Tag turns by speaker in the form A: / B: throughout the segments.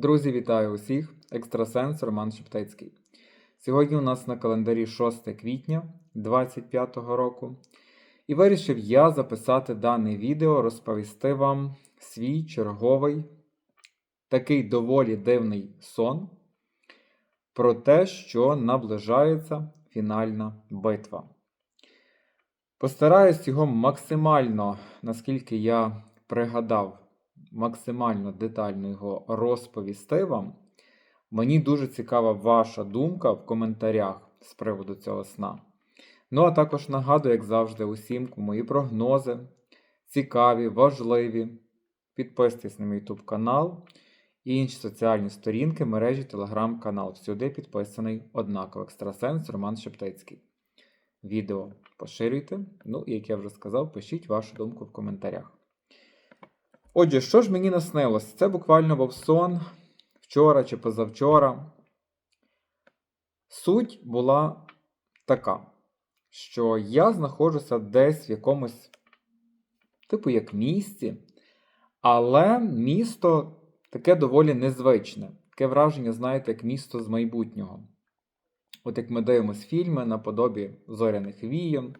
A: Друзі, вітаю усіх! Екстрасенс Роман Шептецький. Сьогодні у нас на календарі 6 квітня 2025 року. І вирішив я записати дане відео, розповісти вам свій черговий, такий доволі дивний сон про те, що наближається фінальна битва. Постараюсь його максимально, наскільки я пригадав, максимально детально його розповісти вам. Мені дуже цікава ваша думка в коментарях з приводу цього сна. Ну, а також нагадую, як завжди, усім, мої прогнози цікаві, важливі. Підписуйтесь на мій YouTube канал і інші соціальні сторінки мережі телеграм-канал. Всюди підписаний однаково екстрасенс Роман Шептицький. Відео поширюйте. Ну, і як я вже сказав, пишіть вашу думку в коментарях. Отже, що ж мені наснилось? Це буквально був сон вчора чи позавчора. Суть була така, що я знаходжуся десь в якомусь, типу, як місті, але місто таке доволі незвичне. Таке враження, знаєте, як місто з майбутнього. От як ми дивимося фільми наподобі зоряних війн,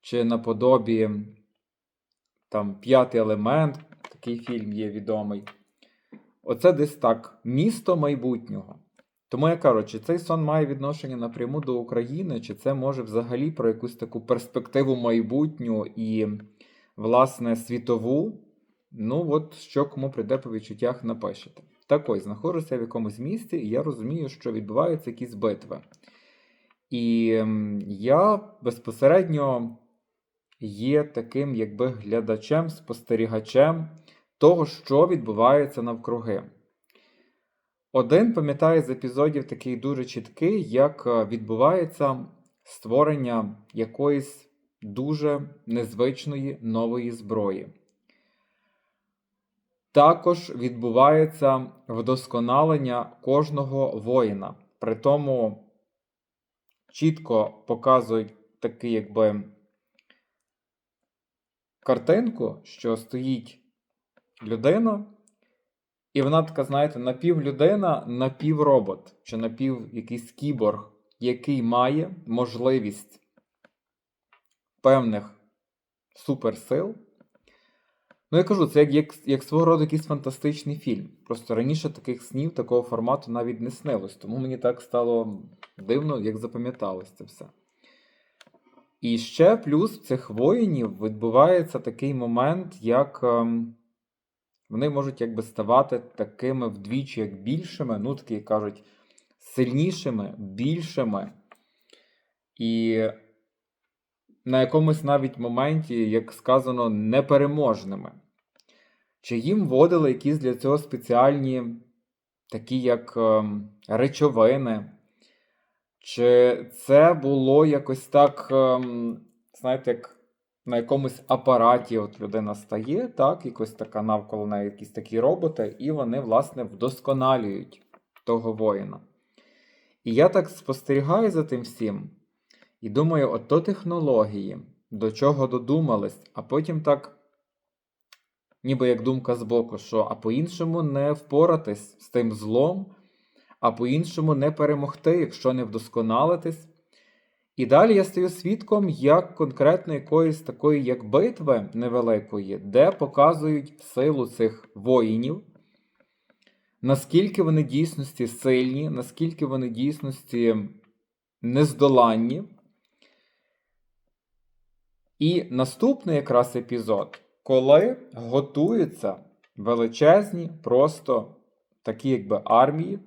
A: чи наподобі там П'ятий елемент, такий фільм є відомий. Оце десь так: місто майбутнього. Тому я кажу, чи цей сон має відношення напряму до України, чи це може взагалі про якусь таку перспективу майбутню і, власне, світову. Ну, от що кому прийде по відчуттях, напишете. Так ось, знаходжуся в якомусь місці, і я розумію, що відбуваються якісь битви. І ем, я безпосередньо є таким, якби глядачем, спостерігачем того, що відбувається навкруги. Один пам'ятає з епізодів такий дуже чіткий, як е, відбувається створення якоїсь дуже незвичної нової зброї. Також відбувається вдосконалення кожного воїна. При тому чітко показують такий, якби картинку, що стоїть людина, і вона така, знаєте, напівлюдина, напівробот, чи напів якийсь кіборг, який має можливість певних суперсил. Ну, я кажу, це як, як, як свого роду якийсь фантастичний фільм. Просто раніше таких снів, такого формату навіть не снилось. Тому мені так стало дивно, як запам'яталось це все. І ще плюс в цих воїнів відбувається такий момент, як ем, вони можуть якби ставати такими вдвічі, як більшими, ну такі кажуть, сильнішими, більшими. І на якомусь навіть моменті, як сказано, непереможними. Чи їм вводили якісь для цього спеціальні, такі як ем, речовини? Чи це було якось так, ем, знаєте, як на якомусь апараті от людина стає, так, якось така навколо неї якісь такі роботи, і вони, власне, вдосконалюють того воїна. І я так спостерігаю за тим всім і думаю, ото технології, до чого додумались, а потім так, ніби як думка збоку, що а по-іншому не впоратись з тим злом а по-іншому не перемогти, якщо не вдосконалитись. І далі я стаю свідком як конкретно якоїсь такої, як битви невеликої, де показують силу цих воїнів, наскільки вони дійсності сильні, наскільки вони дійсності нездоланні. І наступний якраз епізод, коли готуються величезні, просто такі, якби армії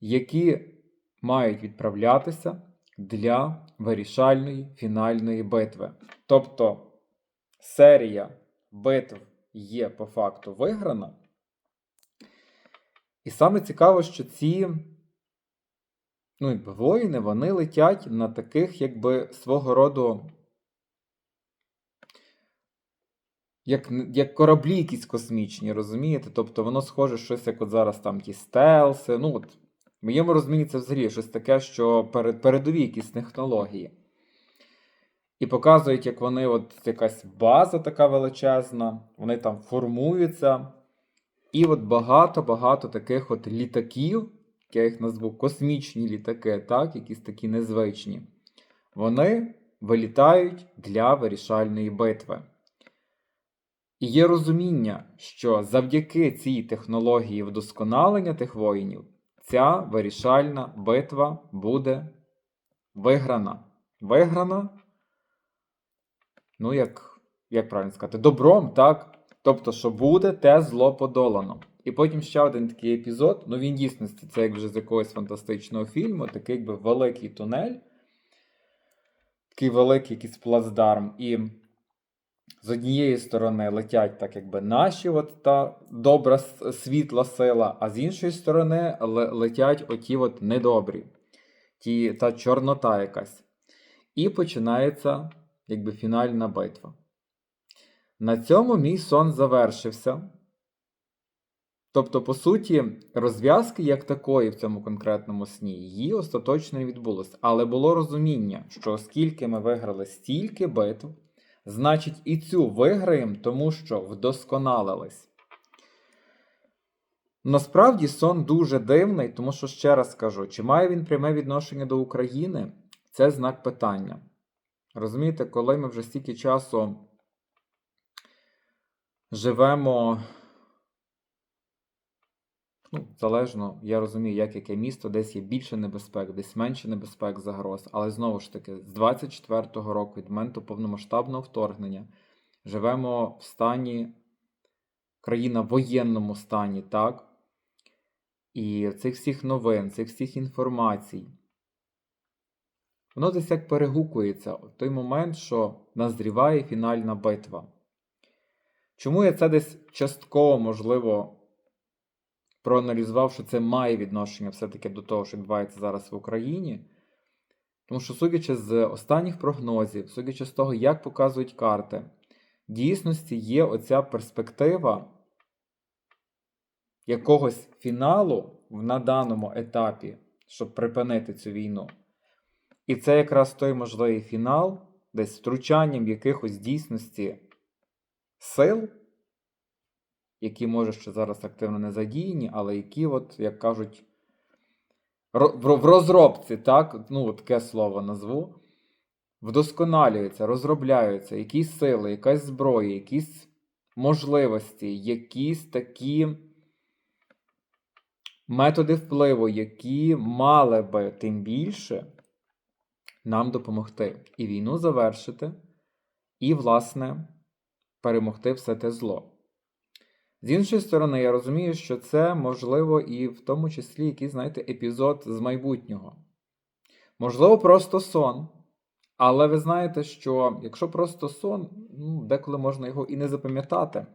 A: які мають відправлятися для вирішальної фінальної битви. Тобто серія битв є по факту виграна. І саме цікаво, що ці ну, воїни вони летять на таких, якби свого роду. Як як кораблі якісь космічні, розумієте? Тобто воно схоже щось, як от зараз там ті стелси. ну от моєму розумінні це взагалі щось таке, що перед, передові якісь технології. І показують, як вони, от якась база така величезна, вони там формуються. І от багато-багато таких от літаків, я їх назву космічні літаки, так, якісь такі незвичні, вони вилітають для вирішальної битви. І є розуміння, що завдяки цій технології вдосконалення тих воїнів ця вирішальна битва буде виграна. Виграна, ну, як, як правильно сказати, добром, так? Тобто, що буде те зло подолано. І потім ще один такий епізод. Ну, він дійсності, це як вже з якогось фантастичного фільму, такий якби великий тунель, такий великий якийсь плацдарм. І з однієї сторони летять так, якби наші, от та добра світла сила, а з іншої сторони ле- летять оті от недобрі, ті, та чорнота якась. І починається якби фінальна битва. На цьому мій сон завершився. Тобто, по суті, розв'язки як такої в цьому конкретному сні її остаточно не відбулося. Але було розуміння, що оскільки ми виграли стільки битв, значить і цю виграємо, тому що вдосконалились. Насправді сон дуже дивний, тому що ще раз скажу, чи має він пряме відношення до України? Це знак питання. Розумієте, коли ми вже стільки часу живемо. Ну, залежно, я розумію, як яке місто, десь є більше небезпек, десь менше небезпек загроз. Але знову ж таки, з 24-го року, від моменту повномасштабного вторгнення, живемо в стані, країна в воєнному стані, так? І цих всіх новин, цих всіх інформацій. Воно десь як перегукується в той момент, що назріває фінальна битва. Чому я це десь частково, можливо, проаналізував, що це має відношення все-таки до того, що відбувається зараз в Україні? Тому що, судячи з останніх прогнозів, судячи з того, як показують карти, в дійсності є оця перспектива якогось фіналу на даному етапі, щоб припинити цю війну. І це якраз той можливий фінал, десь втручанням якихось дійсності сил, які, може, ще зараз активно не задіяні, але які, от, як кажуть, в розробці, так, ну, таке слово назву, вдосконалюються, розробляються якісь сили, якась зброя, якісь можливості, якісь такі методи впливу, які мали би тим більше нам допомогти і війну завершити, і, власне, перемогти все те зло. З іншої сторони, я розумію, що це можливо і в тому числі якийсь, знаєте, епізод з майбутнього. Можливо, просто сон. Але ви знаєте, що якщо просто сон, ну, деколи можна його і не запам'ятати.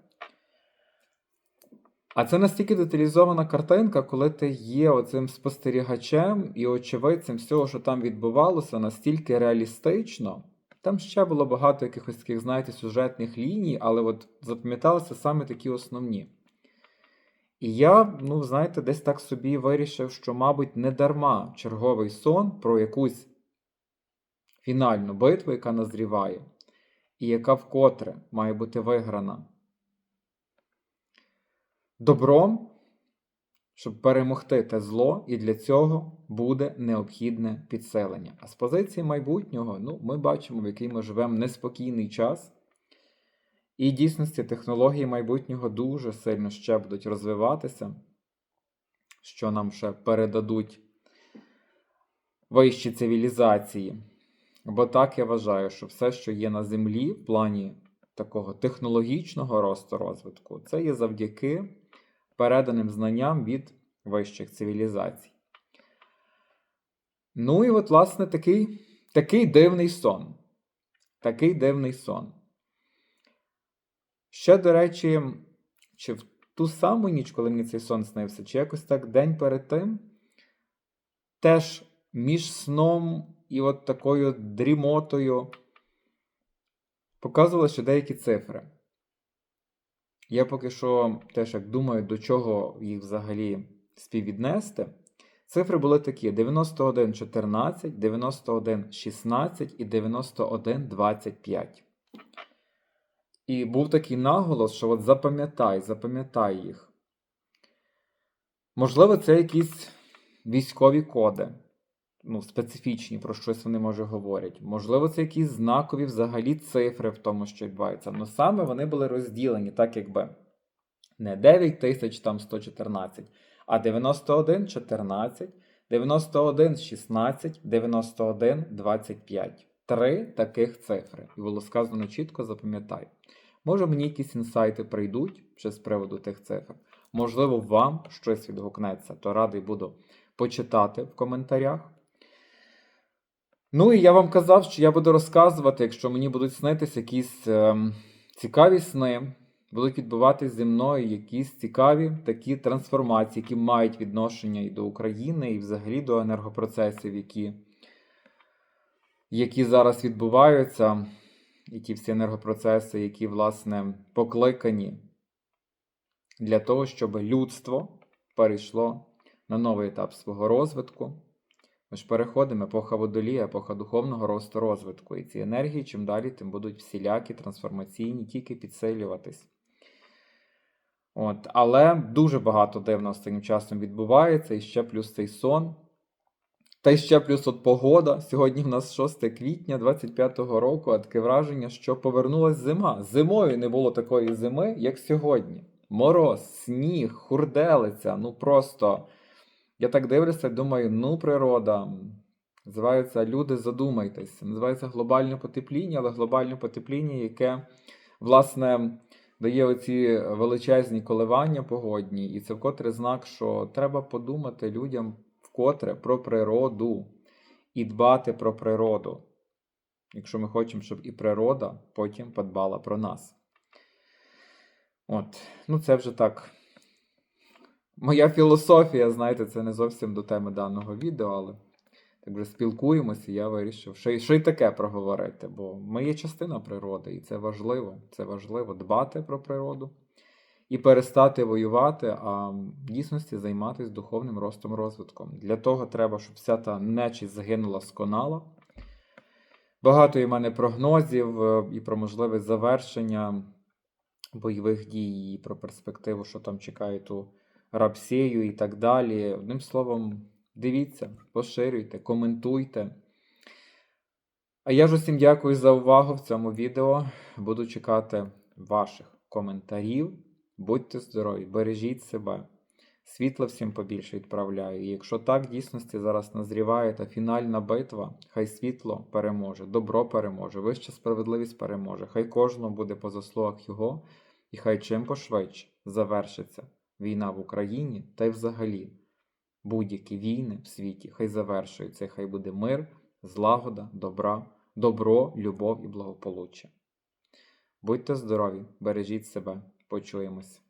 A: А це настільки деталізована картинка, коли ти є оцим спостерігачем і очевидцем всього, що там відбувалося, настільки реалістично. Там ще було багато якихось таких, знаєте, сюжетних ліній, але от запам'яталися саме такі основні. І я, ну, знаєте, десь так собі вирішив, що, мабуть, не дарма черговий сон про якусь фінальну битву, яка назріває, і яка вкотре має бути виграна добром, щоб перемогти те зло, і для цього буде необхідне підселення. А з позиції майбутнього, ну, ми бачимо, в який ми живемо неспокійний час. І дійсності технології майбутнього дуже сильно ще будуть розвиватися, що нам ще передадуть вищі цивілізації. Бо так я вважаю, що все, що є на землі в плані такого технологічного росту розвитку, це є завдяки переданим знанням від вищих цивілізацій. Ну і от, власне, такий, такий дивний сон. Такий дивний сон. Ще, до речі, чи в ту саму ніч, коли мені цей сон снився, чи якось так день перед тим, теж між сном і от такою дрімотою показували ще деякі цифри. Я поки що теж як думаю, до чого їх взагалі співвіднести. Цифри були такі: 91 14, 91 16 і 91 25. І був такий наголос, що от запам'ятай, запам'ятай їх. Можливо, це якісь військові коди, ну, специфічні, про щось вони може говорять. Можливо, це якісь знакові взагалі цифри в тому, що відбувається. Ну саме вони були розділені, так якби не 9000 там 114, а 91 14, 91 16, 91 25. Три таких цифри. І було сказано чітко, запам'ятай. Може, мені якісь інсайти прийдуть ще з приводу тих цифр. Можливо, вам щось відгукнеться, то радий буду почитати в коментарях. Ну і я вам казав, що я буду розказувати, якщо мені будуть снитися якісь ем, цікаві сни, будуть відбуватись зі мною якісь цікаві такі трансформації, які мають відношення і до України, і взагалі до енергопроцесів, які, які зараз відбуваються, і ті всі енергопроцеси, які, власне, покликані для того, щоб людство перейшло на новий етап свого розвитку. Ми ж переходимо епоха водолія, епоха духовного росту розвитку. І ці енергії чим далі, тим будуть всілякі трансформаційні, тільки підсилюватись. От, але дуже багато дивного останнім часом відбувається, і ще плюс цей сон. Та й ще плюс от погода. Сьогодні в нас 6 квітня 25-го року, а таке враження, що повернулась зима. Зимою не було такої зими, як сьогодні. Мороз, сніг, хурделиця. Ну просто. Я так дивлюся, думаю, ну природа. Називається люди, задумайтесь. Називається глобальне потепління, але глобальне потепління, яке, власне, дає оці величезні коливання погодні, і це вкотре знак, що треба подумати людям вкотре про природу і дбати про природу. Якщо ми хочемо, щоб і природа потім подбала про нас. От, ну це вже так. Моя філософія, знаєте, це не зовсім до теми даного відео, але так вже спілкуємося, і я вирішив, що, що й таке проговорити, бо ми є частина природи, і це важливо. Це важливо дбати про природу і перестати воювати, а в дійсності займатися духовним ростом розвитком. Для того треба, щоб вся та нечість загинула з конала. Багато є в мене прогнозів е, і про можливе завершення бойових дій, і про перспективу, що там чекають у Рапсею і так далі. Одним словом, дивіться, поширюйте, коментуйте. А я ж усім дякую за увагу в цьому відео. Буду чекати ваших коментарів. Будьте здорові, бережіть себе. Світла всім побільше відправляю. І якщо так в дійсності зараз назріває та фінальна битва, хай світло переможе, добро переможе, вища справедливість переможе. Хай кожному буде по заслугах його, і хай чим пошвидше завершиться війна в Україні та й взагалі будь-які війни в світі хай завершуються, хай буде мир, злагода, добра, добро, любов і благополуччя. Будьте здорові, бережіть себе, почуємось.